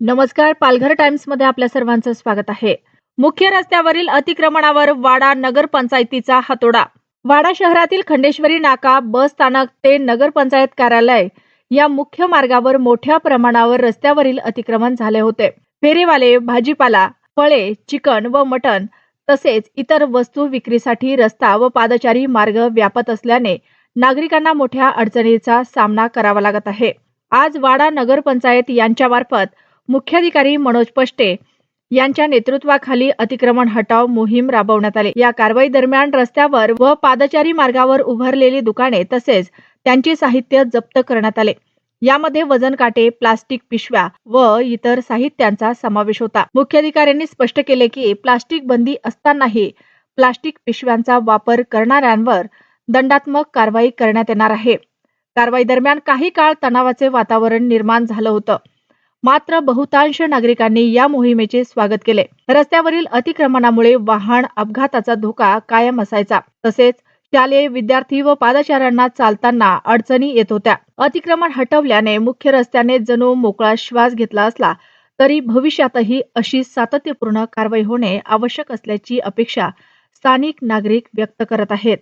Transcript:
नमस्कार पालघर टाइम्समध्ये आपल्या सर्वांचं स्वागत आहे. मुख्य रस्त्यावरील अतिक्रमणावर वाडा नगरपंचायतीचा हातोडा. वाडा शहरातील खंडेश्वरी नाका बस स्थानक ते नगरपंचायत कार्यालय या मुख्य मार्गावर मोठ्या प्रमाणावर रस्त्यावरील अतिक्रमण झाले होते. फेरीवाले भाजीपाला फळे चिकन व मटण तसेच इतर वस्तू विक्रीसाठी रस्ता व पादचारी मार्ग व्यापत असल्याने नागरिकांना मोठ्या अडचणीचा सामना करावा लागत आहे. आज वाडा नगरपंचायत यांच्यामार्फत मुख्याधिकारी मनोज पष्टे यांच्या नेतृत्वाखाली अतिक्रमण हटाव मोहीम राबवण्यात आली. या कारवाई दरम्यान रस्त्यावर व पादचारी मार्गावर उभारलेली दुकाने तसेच त्यांची साहित्य जप्त करण्यात आले. यामध्ये वजन काटे प्लास्टिक पिशव्या व इतर साहित्यांचा समावेश होता. मुख्याधिकाऱ्यांनी स्पष्ट केले की प्लास्टिक बंदी असतानाही प्लास्टिक पिशव्यांचा वापर करणाऱ्यांवर दंडात्मक कारवाई करण्यात येणार आहे. कारवाई दरम्यान काही काळ तणावाचे वातावरण निर्माण झालं होतं. मात्र बहुतांश नागरिकांनी या मोहिमेचे स्वागत केले. रस्त्यावरील अतिक्रमणामुळे वाहन अपघाताचा धोका कायम असायचा. तसेच शालेय विद्यार्थी व पादचाऱ्यांना चालताना अडचणी येत होत्या. अतिक्रमण हटवल्याने मुख्य रस्त्याने जणू मोकळा श्वास घेतला असला तरी भविष्यातही अशी सातत्यपूर्ण कारवाई होणे आवश्यक असल्याची अपेक्षा स्थानिक नागरिक व्यक्त करत आहेत.